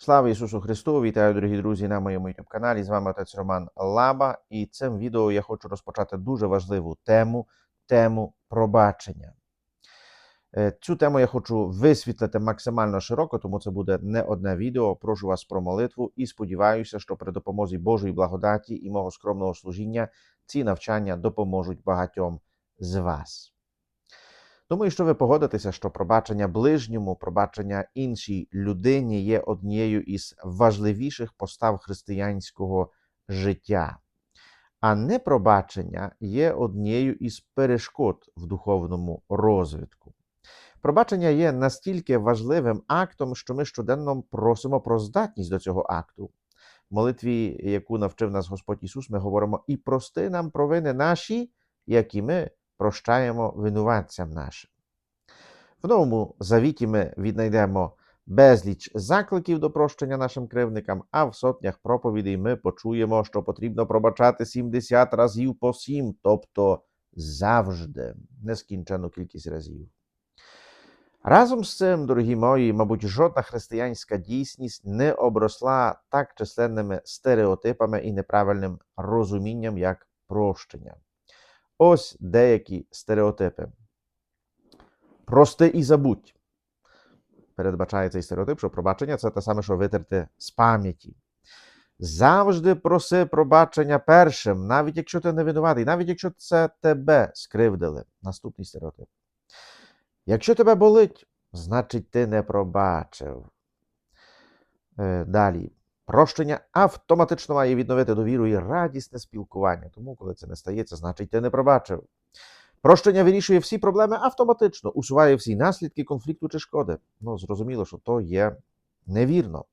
Слава Ісусу Христу! Вітаю, дорогі друзі, на моєму youtube каналі. З вами отець Роман Лаба. І цим відео я хочу розпочати дуже важливу тему тему пробачення. Е, Цю тему я хочу висвітлити максимально широко, тому це буде не одне відео. Прошу вас про молитву і сподіваюся, що при допомозі Божої благодаті і мого скромного служіння ці навчання допоможуть багатьом з вас. Думаю, що ви погодитеся, що пробачення ближньому, пробачення іншій людині є однією із важливіших постав християнського життя, а непробачення є однією із перешкод в духовному розвитку. Пробачення є настільки важливим актом, що ми щоденно просимо про здатність до цього акту. В молитві, яку навчив нас Господь Ісус, ми говоримо: і прости нам провини наші, які ми прощаємо винуватцям нашим. В новому завіті ми віднайдемо безліч закликів до прощення нашим кривникам, а в сотнях проповідей ми почуємо, що потрібно пробачати 70 разів по 7, тобто завжди, нескінчену кількість разів. Разом з цим, дорогі мої, мабуть, жодна християнська дійсність не обросла так численними стереотипами і неправильним розумінням, як прощення. Ось деякі стереотипи. Прости і забудь. Передбачає цей стереотип, що пробачення це те саме, що витерти з пам'яті. Завжди проси пробачення першим, навіть якщо ти не винуватий, навіть якщо це тебе скривдили. Наступний стереотип. Якщо тебе болить, значить ти не пробачив. Е, Далі. Прощення автоматично має відновити довіру і радісне спілкування. Тому, коли це не стається, значить ти не пробачив. Прощення вирішує всі проблеми автоматично, усуває всі наслідки конфлікту чи шкоди. Ну, зрозуміло, що то є невірно.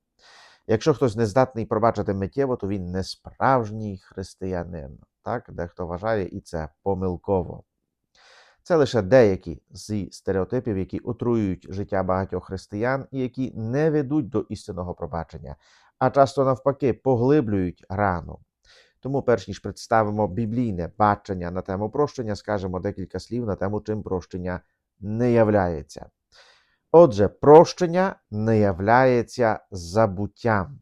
Якщо хтось не здатний пробачити миттєво, то він не справжній християнин. Так, дехто вважає і це помилково. Це лише деякі зі стереотипів, які отруюють життя багатьох християн і які не ведуть до істинного пробачення, а часто навпаки поглиблюють рану. Тому, перш ніж представимо біблійне бачення на тему прощення, скажемо декілька слів на тему, чим прощення не являється. Отже, прощення не являється забуттям.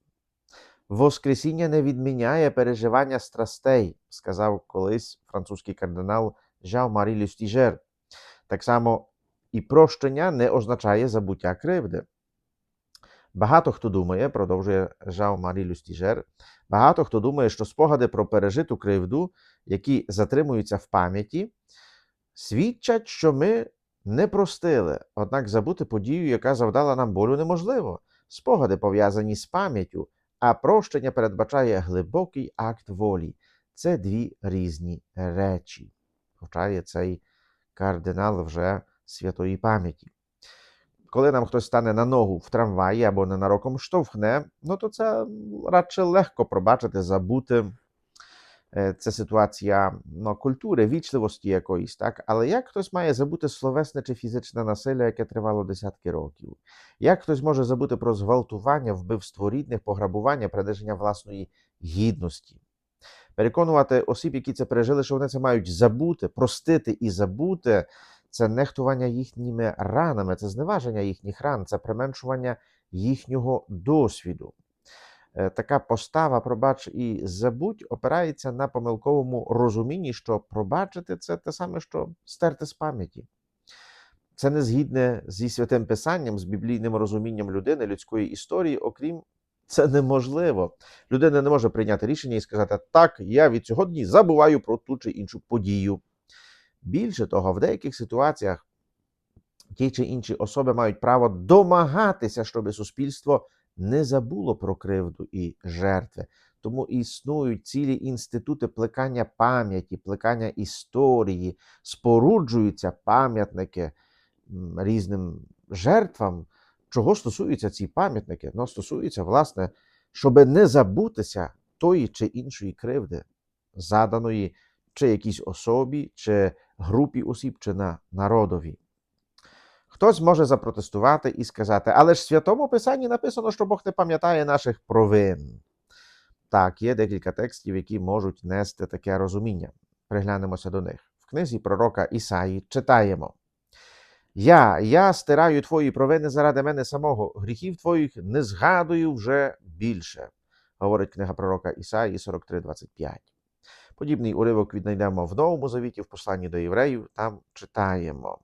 Воскресіння не відміняє переживання страстей, сказав колись французький кардинал Жан-Марі Люстіжер. Так само і прощення не означає забуття кривди. Багато хто думає, продовжує Жан-Марі Люстіжер, багато хто думає, що спогади про пережиту кривду, які затримуються в пам'яті, свідчать, що ми не простили, однак забути подію, яка завдала нам болю, неможливо. Спогади пов'язані з пам'яттю, а прощення передбачає глибокий акт волі. Це дві різні речі. Повчає цей кардинал вже святої пам'яті. Коли нам хтось стане на ногу в трамваї або ненароком штовхне, ну то це радше легко пробачити, забути. Е, Це ситуація ну, культури, вічливості якоїсь, так? Але як хтось має забути словесне чи фізичне насилля, яке тривало десятки років? Як хтось може забути про зґвалтування, вбивство рідних, пограбування, приниження власної гідності? Переконувати осіб, які це пережили, що вони це мають забути, простити і забути, це нехтування їхніми ранами, це зневаження їхніх ран, це применшування їхнього досвіду. Е, Така постава пробач і забудь опирається на помилковому розумінні, що пробачити це те саме, що стерти з пам'яті. Це не згідне зі святим писанням, з біблійним розумінням людини, людської історії, окрім це неможливо. Людина не може прийняти рішення і сказати: так, я від сьогодні забуваю про ту чи іншу подію. Більше того, в деяких ситуаціях ті чи інші особи мають право домагатися, щоб суспільство не забуло про кривду і жертви. Тому існують цілі інститути плекання пам'яті, плекання історії, споруджуються пам'ятники різним жертвам. Чого стосуються ці пам'ятники? Ну, стосуються, власне, щоб не забутися тої чи іншої кривди, заданої чи якійсь особі, чи групі осіб, чи на народові. Хтось може запротестувати і сказати, але ж в святому писанні написано, що Бог не пам'ятає наших провин. Так, є декілька текстів, які можуть нести таке розуміння. Приглянемося до них. В книзі пророка Ісаї читаємо: Я, я стираю твої провини заради мене самого, гріхів твоїх не згадую вже більше, говорить книга пророка Ісаї 43.25. Подібний уривок віднайдемо в Новому Завіті, в посланні до євреїв, там читаємо.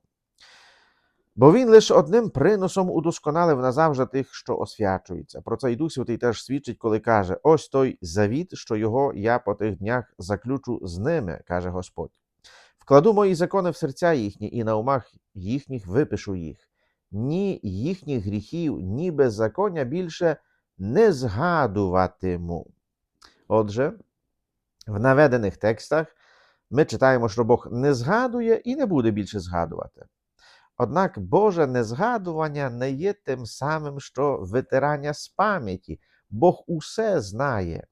Бо він лише одним приносом удосконалив назавжди тих, що освячуються. Про це й Дух Святий теж свідчить, коли каже: Ось той завіт, що його я по тих днях заключу з ними, каже Господь. Вкладу мої закони в серця їхні, і на умах їхніх випишу їх. Ні їхніх гріхів, ні беззаконня більше не згадуватиму. Отже, в наведених текстах ми читаємо, що Бог не згадує і не буде більше згадувати. Однак Боже незгадування не є тим самим, що витирання з пам'яті. Бог усе знає.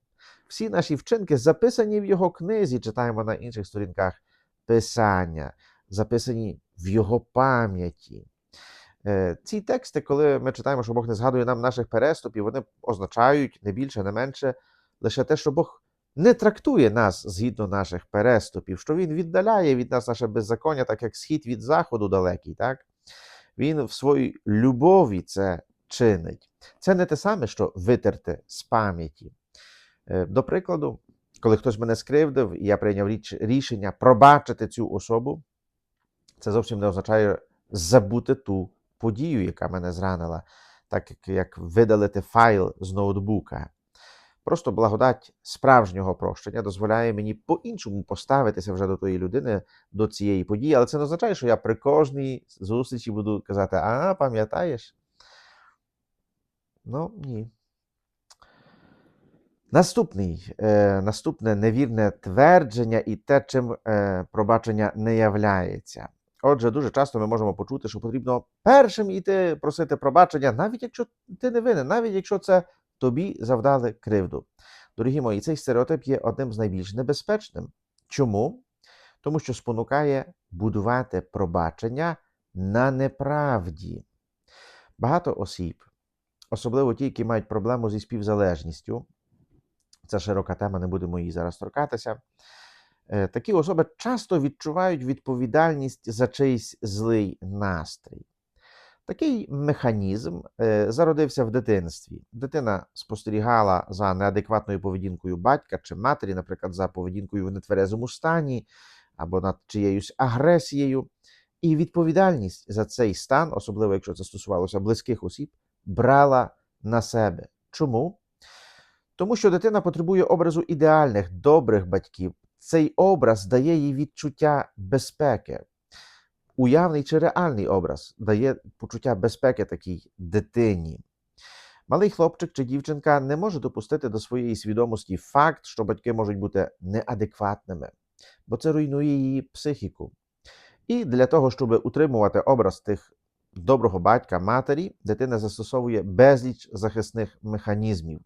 Всі наші вчинки записані в Його книзі, читаємо на інших сторінках Писання, записані в Його пам'яті. Е, Ці тексти, коли ми читаємо, що Бог не згадує нам наших переступів, вони означають не більше, не менше лише те, що Бог не трактує нас згідно наших переступів, що Він віддаляє від нас наше беззаконня, так як схід від заходу далекий. так? Він в своїй любові це чинить. Це не те саме, що витерти з пам'яті. Е, До прикладу, коли хтось мене скривдив, і я прийняв річ- рішення пробачити цю особу, це зовсім не означає забути ту подію, яка мене зранила, так як, як видалити файл з ноутбука. Просто благодать справжнього прощення дозволяє мені по-іншому поставитися вже до тої людини, до цієї події. Але це не означає, що я при кожній зустрічі буду казати: А, пам'ятаєш? Ну, ні. Наступний, е, наступне невірне твердження і те, чим е, пробачення не являється. Отже, дуже часто ми можемо почути, що потрібно першим йти просити пробачення, навіть якщо ти не винен, навіть якщо це тобі завдали кривду. Дорогі мої, цей стереотип є одним з найбільш небезпечним. Чому? Тому що спонукає будувати пробачення на неправді. Багато осіб, особливо ті, які мають проблему зі співзалежністю, це широка тема, не будемо її зараз торкатися. Е, Такі особи часто відчувають відповідальність за чийсь злий настрій. Такий механізм е, зародився в дитинстві. Дитина спостерігала за неадекватною поведінкою батька чи матері, наприклад, за поведінкою в нетверезому стані або над чиєюсь агресією. І відповідальність за цей стан, особливо якщо це стосувалося близьких осіб, брала на себе. Чому? Тому що дитина потребує образу ідеальних, добрих батьків. Цей образ дає їй відчуття безпеки. Уявний чи реальний образ дає почуття безпеки такій дитині. Малий хлопчик чи дівчинка не може допустити до своєї свідомості факт, що батьки можуть бути неадекватними, бо це руйнує її психіку. І для того, щоб утримувати образ тих доброго батька, матері, дитина застосовує безліч захисних механізмів.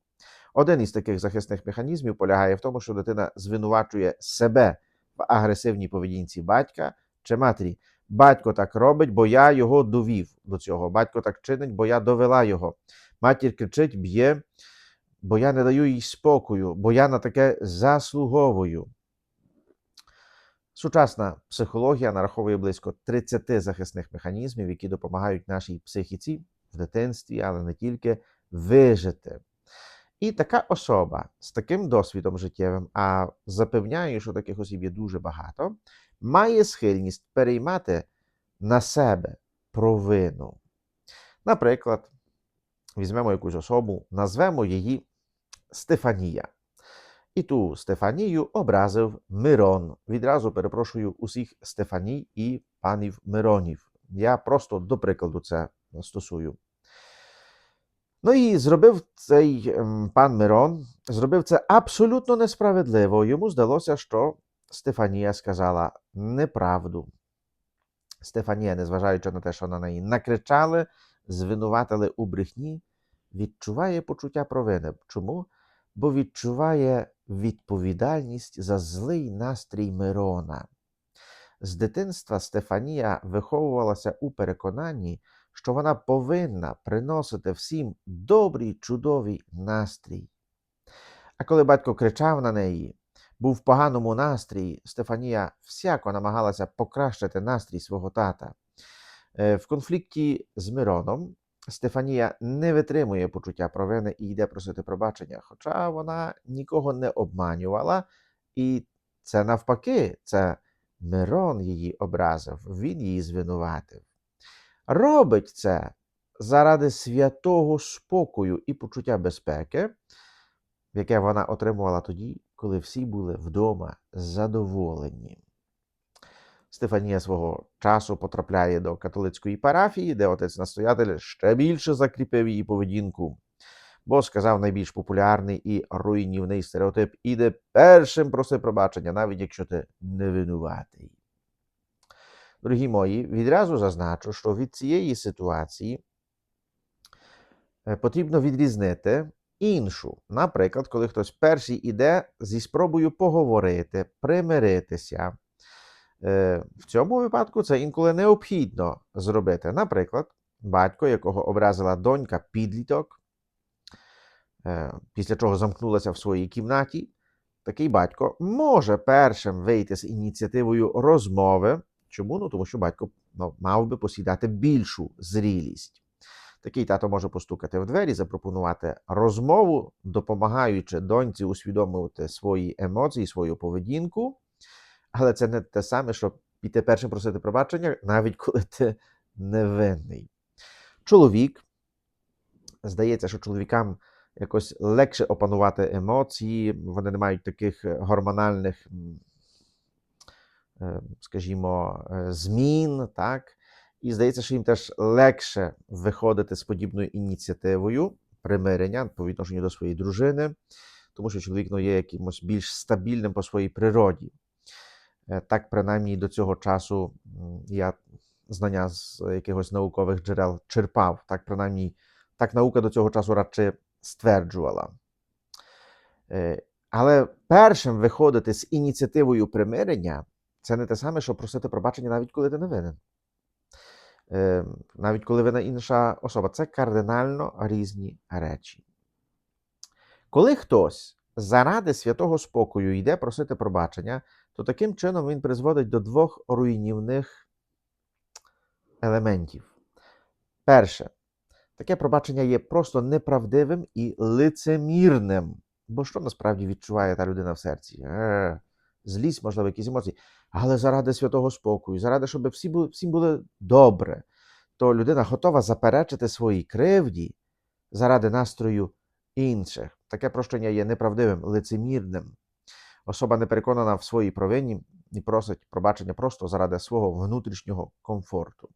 Один із таких захисних механізмів полягає в тому, що дитина звинувачує себе в агресивній поведінці батька чи матері. Батько так робить, бо я його довів до цього. Батько так чинить, бо я довела його. Матір кричить, б'є, бо я не даю їй спокою, бо я на таке заслуговую. Сучасна психологія нараховує близько 30 захисних механізмів, які допомагають нашій психіці в дитинстві, але не тільки вижити. І така особа з таким досвідом життєвим, а запевняю, що таких осіб є дуже багато, має схильність переймати на себе провину. Наприклад, візьмемо якусь особу, назвемо її Стефанія. І ту Стефанію образив Мирон. Відразу перепрошую усіх Стефаній і панів Миронів. Я просто до прикладу це стосую. Ну і зробив цей ем, пан Мирон, зробив це абсолютно несправедливо. Йому здалося, що Стефанія сказала неправду. Стефанія, незважаючи на те, що на неї накричали, звинуватили у брехні, відчуває почуття провини. Чому? Бо відчуває відповідальність за злий настрій Мирона. З дитинства Стефанія виховувалася у переконанні, що вона повинна приносити всім добрий, чудовий настрій. А коли батько кричав на неї, був в поганому настрії, Стефанія всяко намагалася покращити настрій свого тата. Е, В конфлікті з Мироном Стефанія не витримує почуття провини і йде просити пробачення, хоча вона нікого не обманювала, і це навпаки, це Мирон її образив, він її звинуватив. Робить це заради святого спокою і почуття безпеки, яке вона отримувала тоді, коли всі були вдома задоволені. Стефанія свого часу потрапляє до католицької парафії, де отець настоятель ще більше закріпив її поведінку, бо сказав найбільш популярний і руйнівний стереотип іде першим проси пробачення, навіть якщо ти не винуватий. Дорогі мої, відразу зазначу, що від цієї ситуації е, потрібно відрізнити іншу. Наприклад, коли хтось перший іде зі спробою поговорити, примиритися. Е, В цьому випадку це інколи необхідно зробити. Наприклад, батько, якого образила донька підліток, е, після чого замкнулася в своїй кімнаті, такий батько може першим вийти з ініціативою розмови. Чому? Ну, тому що батько ну, мав би посідати більшу зрілість. Такий тато може постукати в двері, запропонувати розмову, допомагаючи доньці усвідомити свої емоції, свою поведінку. Але це не те саме, що піти першим просити пробачення, навіть коли ти невинний. Чоловік, здається, що чоловікам якось легше опанувати емоції, вони не мають таких е, гормональних, е, скажімо, е, змін, так? І здається, що їм теж легше виходити з подібною ініціативою примирення по відношенню до своєї дружини, тому що чоловік ну, є якимось більш стабільним по своїй природі. Е, Так, принаймні до цього часу я знання з якихось наукових джерел черпав. Так, принаймні, так наука до цього часу радше стверджувала. Е, Але першим виходити з ініціативою примирення це не те саме, що просити пробачення, навіть коли ти не винен. Е, Навіть коли вина інша особа. Це кардинально різні речі. Коли хтось заради святого спокою йде просити пробачення, то таким чином він призводить до двох руйнівних елементів. Перше, таке пробачення є просто неправдивим і лицемірним. Бо що насправді відчуває та людина в серці? Е, злість, можливо, якісь емоції. Але заради святого спокою, заради, щоб всі були, всім було добре, то людина готова заперечити своїй кривді заради настрою інших. Таке прощення є неправдивим, лицемірним. Особа не переконана в своїй провині і просить пробачення просто заради свого внутрішнього комфорту.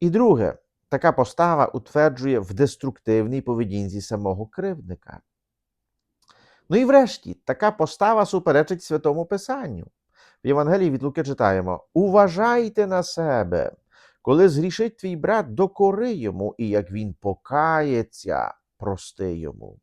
І друге, така постава утверджує в деструктивній поведінці самого кривдника. Ну і врешті, така постава суперечить Святому Писанню. В Євангелії від Луки читаємо: Уважайте на себе, коли згрішить твій брат, докори йому, і як він покається, прости йому.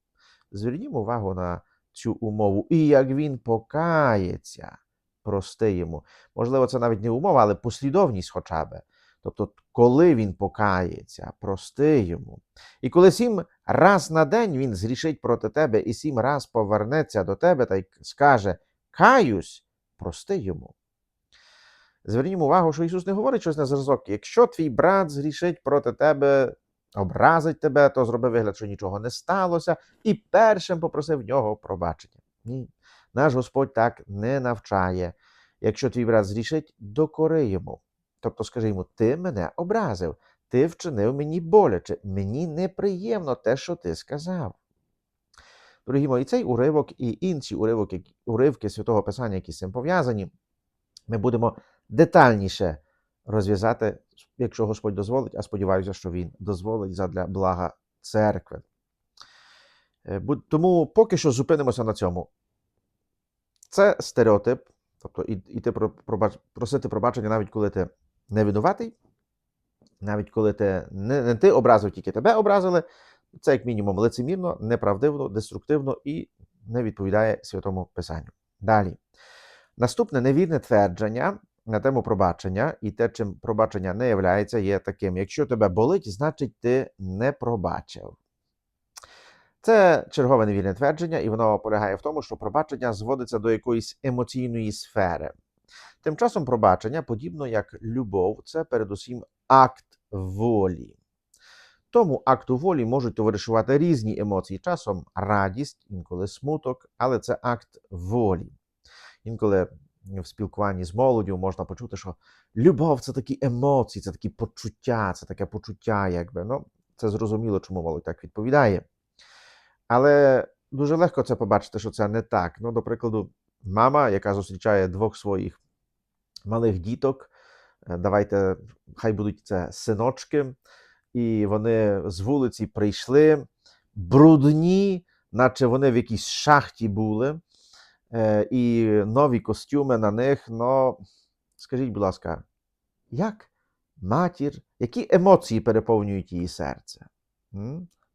Звернімо увагу на цю умову. І як він покається, прости йому. Можливо, це навіть не умова, але послідовність хоча б. Тобто, коли він покається, прости йому. І коли сім раз на день він зрішить проти тебе і сім раз повернеться до тебе та й скаже Каюсь, прости йому. Звернімо увагу, що Ісус не говорить щось на зразок. Якщо твій брат згрішить проти тебе, образить тебе, то зроби вигляд, що нічого не сталося, і першим попросив нього пробачення. Ні. Наш Господь так не навчає. Якщо твій брат зрішить, докори йому. Тобто скажи йому, ти мене образив, ти вчинив мені боляче, мені неприємно те, що ти сказав. Дорогі мої, цей уривок і інші уривки, уривки Святого Писання, які з цим пов'язані, ми будемо детальніше розв'язати, якщо Господь дозволить, а сподіваюся, що Він дозволить задля блага церкви. Е, Тому поки що зупинимося на цьому. Це стереотип, тобто іти просити пробачення, навіть коли ти не винуватий, навіть коли ти не, не ти образив, тільки тебе образили. Це як мінімум лицемірно, неправдивно, деструктивно і не відповідає святому писанню. Далі. Наступне невірне твердження на тему пробачення, і те, чим пробачення не являється, є таким: якщо тебе болить, значить ти не пробачив. Це чергове невірне твердження, і воно полягає в тому, що пробачення зводиться до якоїсь емоційної сфери. Тим часом пробачення, подібно як любов, це передусім акт волі. Тому акту волі можуть товаришувати різні емоції, часом радість, інколи смуток, але це акт волі. Інколи в спілкуванні з молоддю можна почути, що любов це такі емоції, це такі почуття, це таке почуття, якби. Ну, це зрозуміло, чому молодь так відповідає. Але дуже легко це побачити, що це не так. Ну, до прикладу, мама, яка зустрічає двох своїх малих діток, е, давайте, хай будуть це синочки, і вони з вулиці прийшли брудні, наче вони в якійсь шахті були, е, і нові костюми на них. Ну, скажіть, будь ласка, як матір, які емоції переповнюють її серце?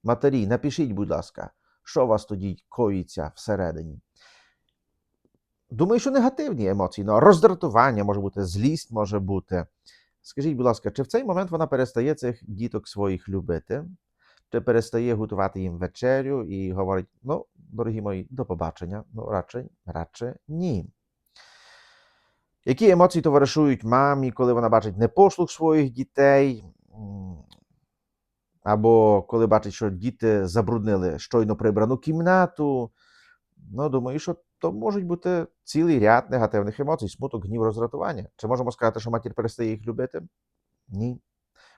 Матері, напишіть, будь ласка, що у вас тоді коїться всередині? Думаю, що негативні емоції, ну, роздратування може бути, злість може бути. Скажіть, будь ласка, чи в цей момент вона перестає цих діток своїх любити, чи перестає готувати їм вечерю і говорить: ну, дорогі мої, до побачення? Ну, радше, радше ні. Які емоції товаришують мамі, коли вона бачить непослух своїх дітей? Або коли бачить, що діти забруднили щойно прибрану кімнату? Ну, думаю, що то можуть бути цілий ряд негативних емоцій, смуток, гнів, роздратування. Чи можемо сказати, що матір перестає їх любити? Ні.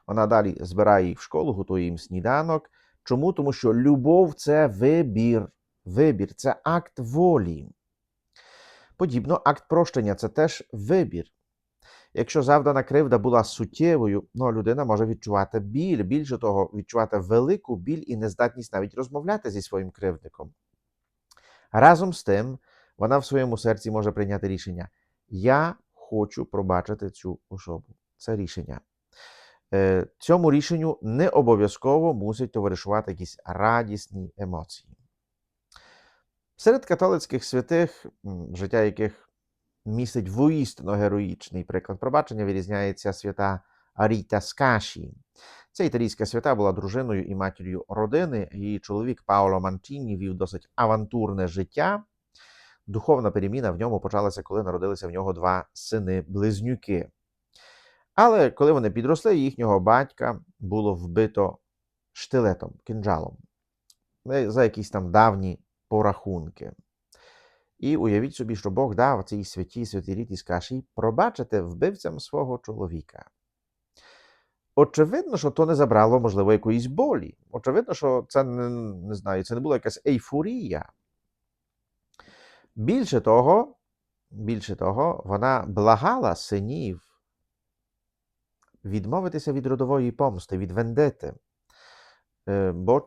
Вона далі збирає їх в школу, готує їм сніданок. Чому? Тому що любов це вибір. Вибір це акт волі. Подібно, акт прощення це теж вибір. Якщо завдана кривда була суттєвою, ну, людина може відчувати біль, більше того, відчувати велику біль і нездатність навіть розмовляти зі своїм кривдником. Разом з тим, вона в своєму серці може прийняти рішення: Я хочу пробачити цю особу. Це рішення. Е, Цьому рішенню не обов'язково мусять товаришувати якісь радісні емоції. Серед католицьких святих, життя яких містить воістину героїчний приклад пробачення, вирізняється свята Аріта Скаші. Ця італійська свята була дружиною і матір'ю родини. Її чоловік Паоло Манчіні вів досить авантурне життя. Духовна переміна в ньому почалася, коли народилися в нього два сини-близнюки. Але коли вони підросли, їхнього батька було вбито штилетом, кинджалом е, за якісь там давні порахунки. І уявіть собі, що Бог дав цій святій святій Скаші пробачити вбивцям свого чоловіка. Очевидно, що то не забрало, можливо, якоїсь болі. Очевидно, що це не, не знаю, це не була якась ейфорія. Більше того, більше того, вона благала синів відмовитися від родової помсти, від вендети. Е, Бо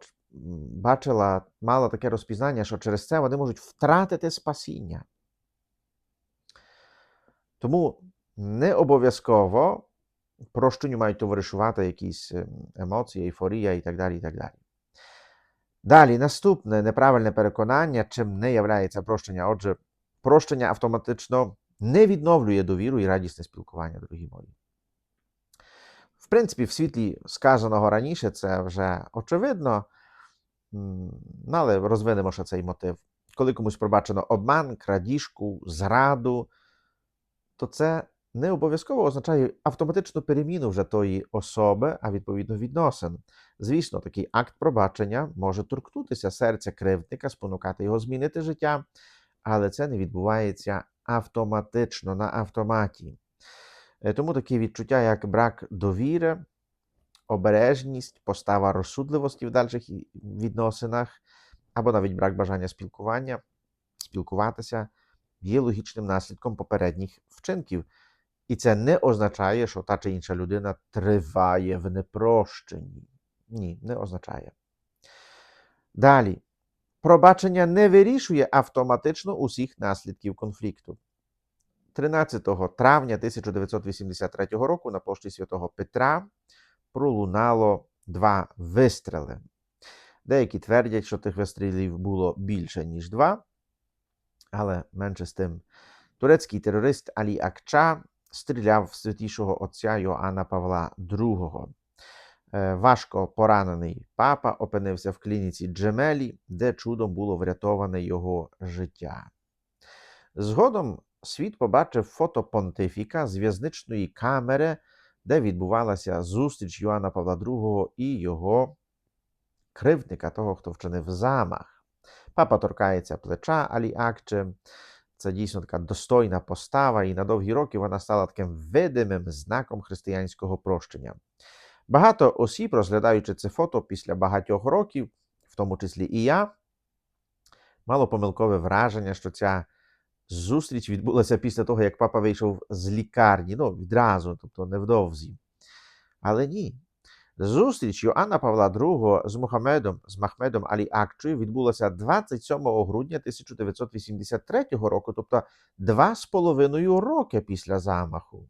бачила, мала таке розпізнання, що через це вони можуть втратити спасіння. Тому не обов'язково прощенню мають товаришувати якісь ем, емоції, ейфорія і так далі. і так далі. Далі, наступне неправильне переконання, чим не являється прощення. Отже, прощення автоматично не відновлює довіру і радісне спілкування, дорогі мої. В принципі, в світлі сказаного раніше це вже очевидно, але розвинемо ще цей мотив. Коли комусь пробачено обман, крадіжку, зраду, то це не обов'язково означає автоматичну переміну вже тої особи, а відповідно відносин. Звісно, такий акт пробачення може торкнутися серця кривдника, спонукати його змінити життя, але це не відбувається автоматично на автоматі. Е, Тому такі відчуття, як брак довіри, обережність, постава розсудливості в дальших відносинах, або навіть брак бажання спілкування, спілкуватися, є логічним наслідком попередніх вчинків. І це не означає, що та чи інша людина триває в непрощенні. Ні, не означає. Далі. Пробачення не вирішує автоматично усіх наслідків конфлікту. 13 травня 1983 року на площі Святого Петра пролунало два вистріли. Деякі твердять, що тих вистрілів було більше, ніж два, але менше з тим. Турецький терорист Алі Акча стріляв в святішого отця Йоанна Павла II. Е, Важко поранений папа опинився в клініці Джемелі, де чудом було врятоване його життя. Згодом світ побачив фото понтифіка з в'язничної камери, де відбувалася зустріч Йоанна Павла II і його кривдника, того, хто вчинив замах. Папа торкається плеча Алі Акче. Це дійсно така достойна постава, і на довгі роки вона стала таким видимим знаком християнського прощення. Багато осіб, розглядаючи це фото після багатьох років, в тому числі і я, мало помилкове враження, що ця зустріч відбулася після того, як папа вийшов з лікарні, ну, відразу, тобто невдовзі. Але ні. Зустріч Йоанна Павла II з Мухаммедом, з Махмедом Алі Акчою відбулася 27 грудня 1983 року, тобто два з половиною роки після замаху.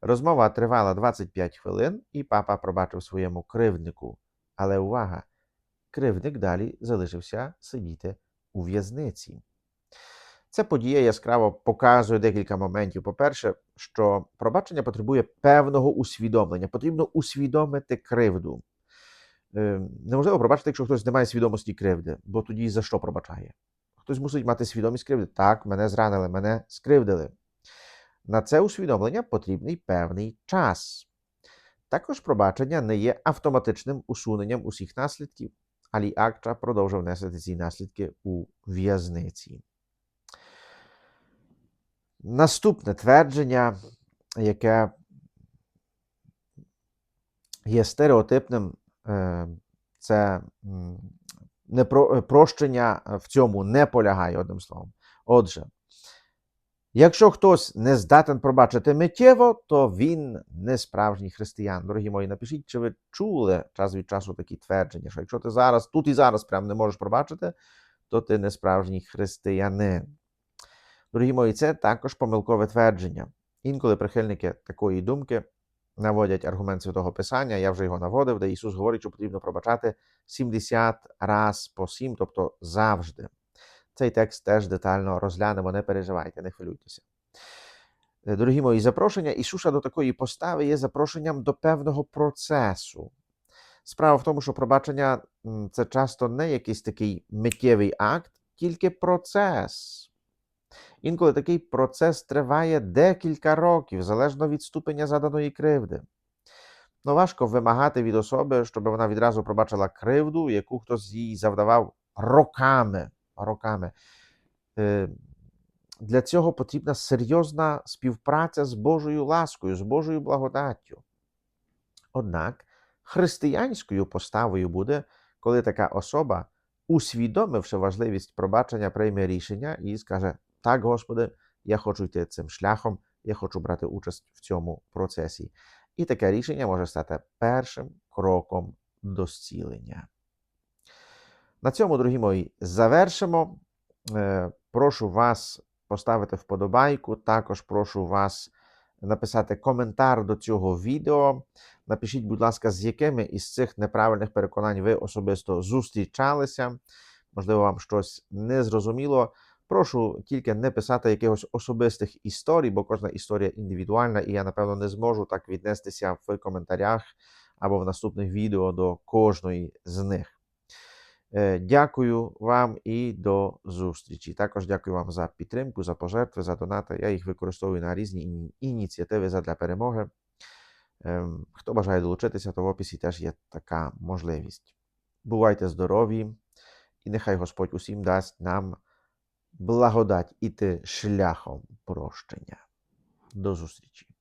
Розмова тривала 25 хвилин, і папа пробачив своєму кривднику. Але увага! Кривдник далі залишився сидіти у в'язниці. Ця подія яскраво показує декілька моментів. По-перше, що пробачення потребує певного усвідомлення. Потрібно усвідомити кривду. Е, Неможливо пробачити, якщо хтось не має свідомості кривди, бо тоді за що пробачає? Хтось мусить мати свідомість кривди. Так, мене зранили, мене скривдили. На це усвідомлення потрібний певний час. Також пробачення не є автоматичним усуненням усіх наслідків. Алі Акча продовжив нести ці наслідки у в'язниці. Наступне твердження, яке є стереотипним, е, це е, прощення в цьому не полягає, одним словом. Отже, якщо хтось не здатен пробачити миттєво, то він не справжній християн. Дорогі мої, напишіть, чи ви чули час від часу такі твердження, що якщо ти зараз, тут і зараз прям не можеш пробачити, то ти не справжній християнин. Дорогі мої, це також помилкове твердження. Інколи прихильники такої думки наводять аргумент Святого Писання, я вже його наводив, де Ісус говорить, що потрібно пробачати 70 раз по 7, тобто завжди. Цей текст теж детально розглянемо, не переживайте, не хвилюйтеся. Е, Дорогі мої, запрошення Ісуса до такої постави є запрошенням до певного процесу. Справа в тому, що пробачення це часто не якийсь такий миттєвий акт, тільки процес. Інколи такий процес триває декілька років, залежно від ступеня заданої кривди. Ну, важко вимагати від особи, щоб вона відразу пробачила кривду, яку хтось їй завдавав роками. роками. Е, Для цього потрібна серйозна співпраця з Божою ласкою, з Божою благодаттю. Однак християнською поставою буде, коли така особа, усвідомивши важливість пробачення, прийме рішення і скаже: Так, Господи, я хочу йти цим шляхом, я хочу брати участь в цьому процесі. І таке рішення може стати першим кроком до зцілення. На цьому, дорогі мої, завершимо. Е, Прошу вас поставити вподобайку. Також прошу вас написати коментар до цього відео. Напишіть, будь ласка, з якими із цих неправильних переконань ви особисто зустрічалися. Можливо, вам щось не зрозуміло. Прошу тільки не писати якихось особистих історій, бо кожна історія індивідуальна, і я, напевно, не зможу так віднестися в коментарях або в наступних відео до кожної з них. Е, Дякую вам і до зустрічі. Також дякую вам за підтримку, за пожертви, за донати. Я їх використовую на різні ініціативи задля перемоги. Ем, Хто бажає долучитися, то в описі теж є така можливість. Бувайте здорові, і нехай Господь усім дасть нам благодать іти шляхом прощення. До зустрічі!